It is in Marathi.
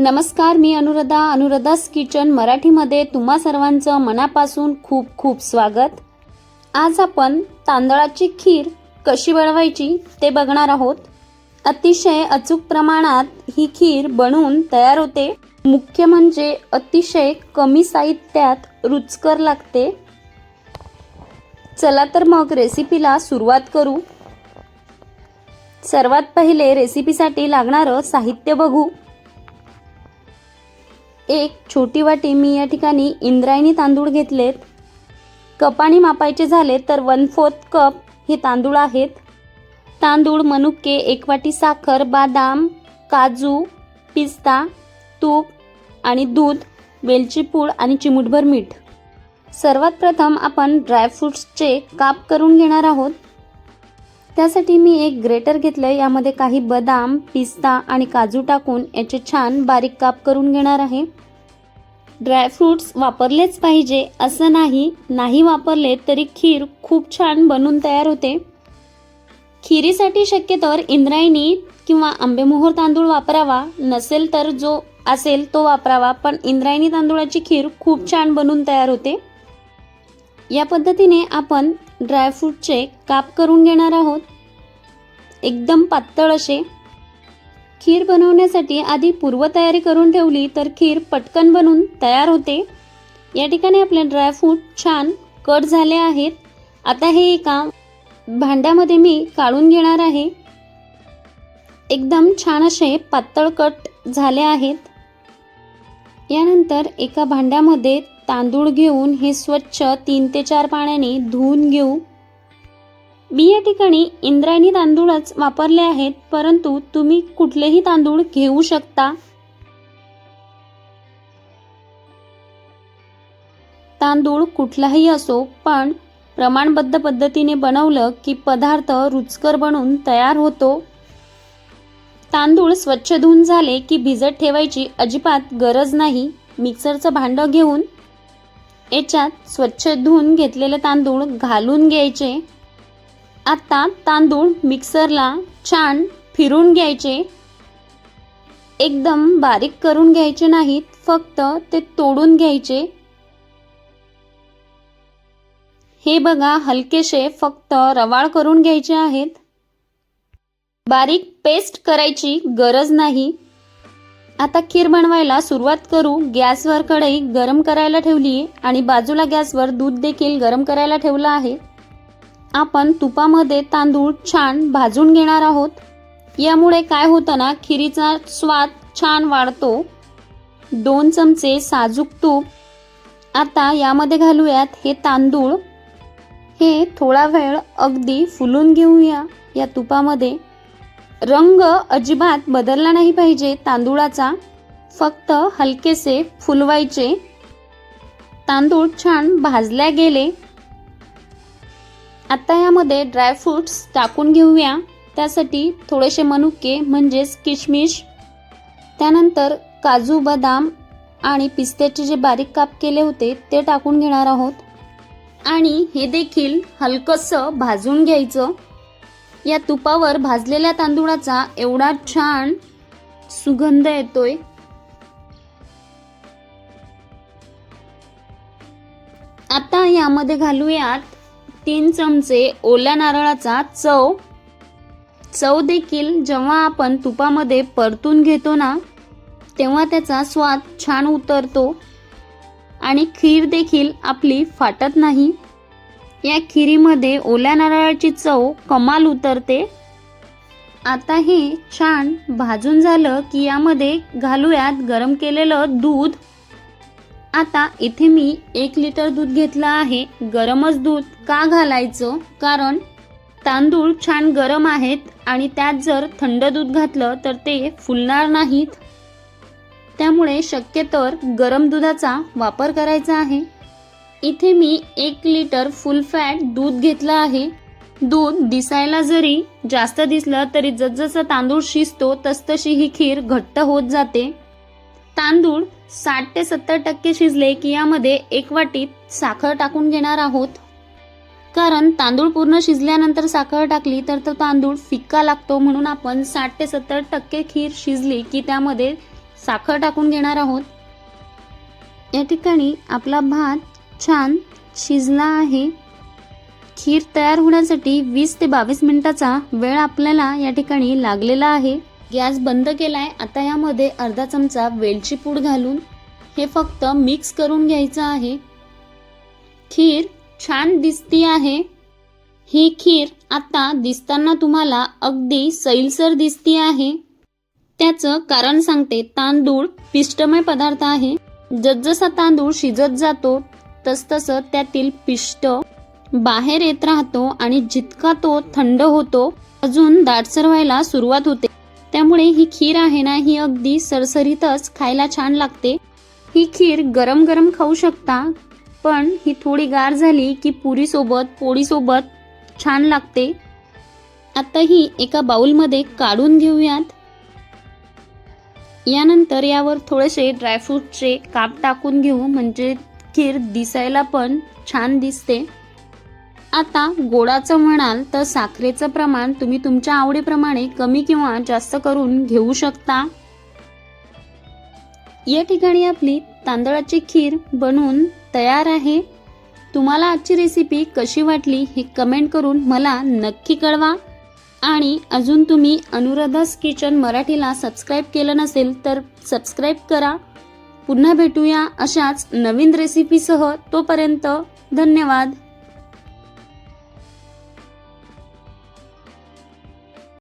नमस्कार मी अनुराधा. अनुराधास किचन मराठीमध्ये तुम्हा सर्वांचं मनापासून खूप खूप स्वागत. आज आपण तांदळाची खीर कशी बनवायची ते बघणार आहोत. अतिशय अचूक प्रमाणात ही खीर बनवून तयार होते. मुख्य म्हणजे अतिशय कमी साहित्यात रुचकर लागते. चला तर मग रेसिपीला सुरुवात करू. सर्वात पहिले रेसिपीसाठी लागणारं साहित्य बघू. एक छोटी वाटी मी या ठिकाणी इंद्रायणी तांदूळ घेतलेत. कपाने मापायचे झाले तर वन फोर्थ कप हे तांदूळ आहेत. तांदूळ मनुके एक वाटी साखर बादाम काजू पिस्ता तूप आणि दूध वेलची पूड आणि चिमूटभर मीठ. सर्वात प्रथम आपण ड्रायफ्रूट्सचे काप करून घेणार आहोत. त्यासाठी मी एक ग्रेटर घेतलं यामध्ये काही बदाम पिस्ता आणि काजू टाकून याचे छान बारीक काप करून घेणार आहे. ड्रायफ्रूट्स वापरलेच पाहिजे. असं नाही नाही वापरले तरी खीर खूप छान बनून तयार होते. खिरीसाठी शक्यतोवर इंद्रायणी किंवा आंबेमोहर तांदूळ वापरावा. नसेल तर जो असेल तो वापरावा पण इंद्रायणी तांदूळाची खीर खूप छान बनून तयार होते. या पद्धतीने आपण ड्रायफ्रूटचे काप करून घेणार आहोत. एकदम पातळ असे. खीर बनवण्यासाठी आधी पूर्वतयारी करून ठेवली तर खीर पटकन बनून तयार होते. या ठिकाणी आपले ड्रायफ्रूट छान कट झाले आहेत. आता हे एका भांड्यामध्ये मी काढून घेणार आहे. एकदम छान असे पातळ कट झाले आहेत. यानंतर एका भांड्यामध्ये तांदूळ घेऊन हे स्वच्छ तीन ते चार पाण्याने धुवून घेऊ. मी या ठिकाणी इंद्रायणी तांदूळच वापरले आहेत परंतु तुम्ही कुठलेही तांदूळ घेऊ शकता. तांदूळ कुठलाही असो पण प्रमाणबद्ध पद्धतीने बनवलं की पदार्थ रुचकर बनून तयार होतो. तांदूळ स्वच्छ धुवून झाले की भिजत ठेवायची अजिबात गरज नाही. मिक्सरचं भांडं घेऊन याच्यात स्वच्छ धुवून घेतलेले तांदूळ घालून घ्यायचे. आता तांदूळ मिक्सरला छान फिरून घ्यायचे. एकदम बारीक करून घ्यायचे नाहीत फक्त ते तोडून घ्यायचे. हे बघा हलकेसे फक्त रवाळ करून घ्यायचे आहेत. बारीक पेस्ट करायची गरज नाही. आता खीर बनवायला सुरुवात करू. गॅसवर कढई गरम करायला ठेवली आणि बाजूला गॅसवर दूध देखील गरम करायला ठेवलं आहे. आपण तुपामध्ये तांदूळ छान भाजून घेणार आहोत. यामुळे काय होतं ना खिरीचा स्वाद छान वाढतो. दोन चमचे साजूक तूप. आता यामध्ये घालूयात हे तांदूळ. हे थोडा वेळ अगदी फुलून घेऊया या तुपामध्ये. रंग अजिबात बदलला नाही पाहिजे तांदूळाचा. फक्त हलकेसे फुलवायचे. तांदूळ छान भाजल्या गेले. आता यामध्ये ड्रायफ्रूट्स टाकून घेऊया. त्यासाठी थोडेसे मनुके म्हणजेच किशमिश त्यानंतर काजू बदाम आणि पिस्त्याचे जे बारीक काप केले होते ते टाकून घेणार आहोत. आणि हे देखील हलकंसं भाजून घ्यायचं. या तुपावर भाजलेल्या तांदूळाचा एवढा छान सुगंध येतोय. आता यामध्ये घालूयात तीन चमचे ओल्या नारळाचा चव. चव देखील जेव्हा आपण तुपामध्ये परतून घेतो ना तेव्हा त्याचा स्वाद छान उतरतो. आणि खीर देखील आपली फाटत नाही. या खिरीमध्ये ओल्या नारळाची चव कमाल उतरते. आता हे छान भाजून झालं की यामध्ये घालूयात गरम केलेलं दूध. आता इथे मी एक लिटर दूध घेतलं आहे. गरमच दूध का घालायचं? कारण तांदूळ छान गरम आहेत आणि त्यात जर थंड दूध घातलं तर ते फुलणार नाहीत. त्यामुळे शक्यतर गरम दुधाचा वापर करायचा आहे. इथे मी एक लिटर फुल फॅट दूध घेतलं आहे. दूध दिसायला जरी जास्त दिसलं तरी जसजसं तांदूळ शिजतो तसतशी ही खीर घट्ट होत जाते. तांदूळ साठ ते सत्तर टक्के शिजले की यामध्ये एक वाटीत साखर टाकून घेणार आहोत. कारण तांदूळ पूर्ण शिजल्यानंतर साखर टाकली तर तो तांदूळ फिक्का लागतो म्हणून आपण साठ ते सत्तर टक्के खीर शिजली की त्यामध्ये साखर टाकून घेणार आहोत. या ठिकाणी आपला भात छान शिजला आहे. खीर तयार होण्यासाठी वीस ते बावीस मिनिटाचा वेळ आपल्याला या ठिकाणी लागलेला आहे. गॅस बंद केलाय आता यामध्ये अर्धा चमचा वेलची पूड घालून हे फक्त मिक्स करून घ्यायचं आहे. खीर छान दिसती आहे. ही खीर आता दिसताना तुम्हाला अगदी सैलसर दिसती आहे. त्याचं कारण सांगते तांदूळ पिष्टमय पदार्थ आहे. जसजसा तांदूळ शिजत जातो तसतसं त्यातील पिष्ट बाहेर येत राहतो आणि जितका तो थंड होतो अजून दाटसर व्हायला सुरुवात होते. त्यामुळे ही खीर आहे ना ही अगदी सरसरीतच खायला छान लागते. ही खीर गरम गरम खाऊ शकता पण ही थोडी गार झाली की पुरीसोबत पोळीसोबत छान लागते. आता ही एका बाउलमध्ये काढून घेऊयात. यानंतर यावर थोडेसे ड्रायफ्रूटचे काप टाकून घेऊ म्हणजे खीर दिसायला पण छान दिसते. आता गोडाचं म्हणाल तर साखरेचं प्रमाण तुम्ही तुमच्या आवडीप्रमाणे कमी किंवा जास्त करून घेऊ शकता. या ठिकाणी आपली तांदळाची खीर बनवून तयार आहे. तुम्हाला आजची रेसिपी कशी वाटली हे कमेंट करून मला नक्की कळवा. आणि अजून तुम्ही अनुराधास किचन मराठीला सबस्क्राईब केलं नसेल तर सबस्क्राईब करा. पुन्हा भेटूया अशाच नवीन रेसिपीसह तोपर्यंत धन्यवाद.